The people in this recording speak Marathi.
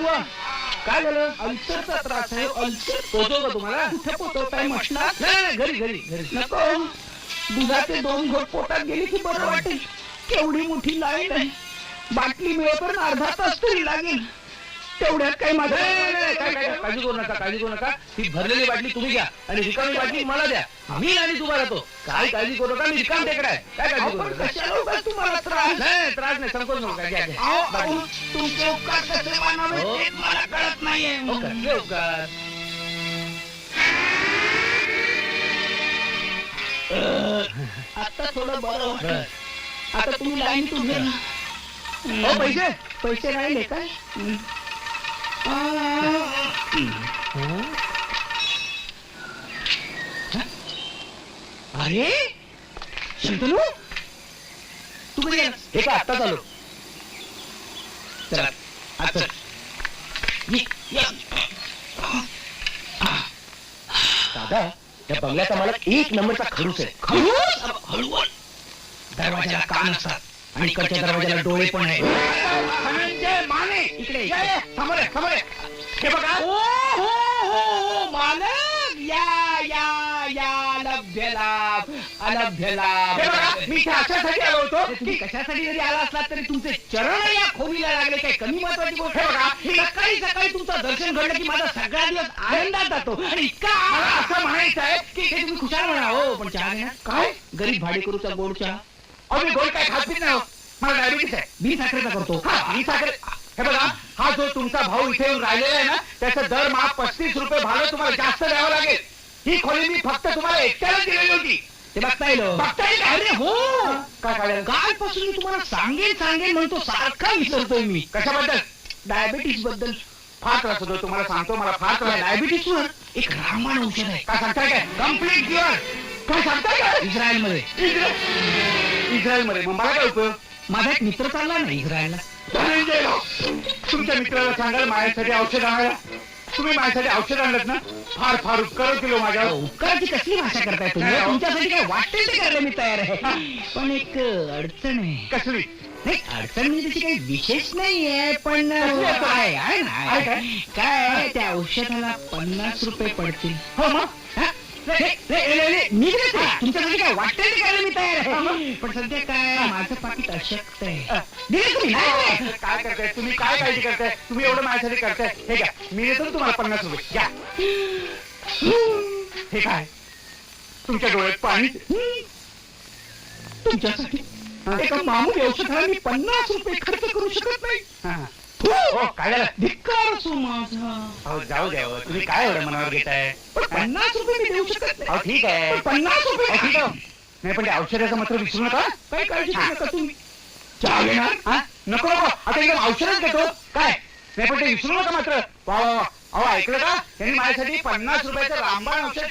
बुवा काय झालं? अल्सरचा त्रास आहे. अल्सर का तुम्हाला? कुठे नाही नाही, घरी घरी घरी. नको. दुधाचे दोन घोट पोटात गेले की बरं वाटेल. केवढी मोठी लाईन आहे. बाटली मिळेपर्यंत अर्धा तास तरी लागेल. तेवढ्यात काही माझं नाही, नाही, नाही, काय काय काळजी करू नका काळजी करू नका. ती भरलेली बाटली तुम्ही घ्या आणि रिकामी बाटली मला द्या. मी आणि तुम्हाला तो. काय काळजी करू नका मी रिकाम टेकडा आहे काय काळजी करू नका? कशाला उगाच तुम्हाला त्रास नाही त्रास नाही संकोच नका घ्या घ्या अहो, अहो, बाटली. तुमचे उपकार कसे मानावे हो. तेच मला कळत नाहीये हो, कसले उपकार आता थोडं बरं वाटलं. बरं. आता तुम्ही लाईन उभे राहा. हो पैसे पैसे राहिले काय हं. आ, अरे शंतनू तू कधी आलास? हे काय आत्ताच आलो चला अच्छा ये, ये. दादा या बंगल्याचा मला एक नंबरचा खडूस आहे. खडूस? हळूहळू. दरवाजाला कान असतात आणि इकडच्या दरवाजाला डोळे पण आहेत. धनंजय माने. इकडे, या, या, समोर आहे, समोर आहे. हे बघा. ओ हो हो मालक. या या या. लभ्य लाभ अलभ्य लाभ. हे बघा मी इथे अशासाठी आलो होतो तुम्ही कशासाठी जरी आला असलात तरी तुमचे चरण या खोलीला लागले. काय कमी महत्वाची गोष्ट बघा, मी सकाळी सकाळी तुमचं दर्शन घडलं की माझा सगळा दिवस आनंदात जातो. आणि इतका मला असं म्हणायचं आहे की हे तुम्ही खुशाल म्हणा. हो पण चहा घेणार काय? गरीब भाडेकरूचा गोड चहा. अहो मी गोड काय खात पित नाही हो. मला डायबिटीस आहे. मी साखरेचा करतो. हा, मी साखर हे बघा हा जो तुमचा भाऊ इथे येऊन राहिलेला आहे ना त्याचं दर माफ पस्तीस रुपये भाडं तुम्हाला जास्त द्यावं लागेल. ही खोली मी फक्त तुम्हाला एकट्याला दिलेली होती. ते बघता येईल हो. बघता येईल? अरे हो. काय काढेल कालपासून मी तुम्हाला सांगेन सांगेन म्हणतो सारखा विसरतोय मी. कशाबद्दल? डायबिटीसबद्दल फार त्रास होतो तुम्हाला सांगतो मला फार त्रास. डायबिटीस वर एक रामबाण औषध आहे. काय सांगताय काय? कंप्लीट क्युअर काय सांगताय काय? इस्रायलमध्ये इस्रायलमध्ये मग मला काय उपयोग माझा एक मित्र चालला ना इस्रायलला. धनंजय राव, तुमच्या मित्राला सांगाल माझ्यासाठी औषध आणायला. तुम्ही माझ्यासाठी औषध आणलं ना? फार फार उपकार केलो माझ्या उपकाराची कसली भाषा करताय तुम्ही? नाही, हो. तुमच्यासाठी काय वाटेल ते करायला मी तयार आहे. पण एक अडचण आहे. कसली? नाही अडचण म्हणजे त्याची काही विशेष नाहीये पण कसली अडचण? आहे आहे ना आहे काय? काय आहे, त्या औषधाला पन्नास रुपये पडतील. हो मग? हा? मी. तुमच्यासाठी काय वाटेल ते करायला मी तयार आहे? पण सध्या काय माझं पाकिट अशक्त आहे. दिले तुम्ही. काय करताय? तुम्ही काय काळजी करताय? तुम्ही एवढं माझ्यासाठी करताय? हे घ्या. मी देतो तुम्हाला पन्नास रुपये. घ्या. हे काय? तुमच्या डोळ्यात पाणी? तुमच्यासाठी एका मामूली औषधाला मी पन्नास रुपये खर्च करू शकत नाही. काय धिक्कार असो माझा. अहो जाऊ द्या हो. तुम्ही काय एवढं मनावर घेताय? पण पन्नास रुपये मी देऊ शकत अहो नाही ठीक आहे. पण पन्नास अहो, ठीक रुपये आहे. नाही पण त्या औषधाचं मात्र विसरू नका. काही काळजी करू नका तुम्ही. चहा घेणार? हा? नको नको. आता एकदम औषधच घेतो. काय? नाही पण ते विसरू नका मात्र. वा वा वा. अहो ऐकलं का? त्यांनी माझ्यासाठी पन्नास रुपयाचं रामबाण औषध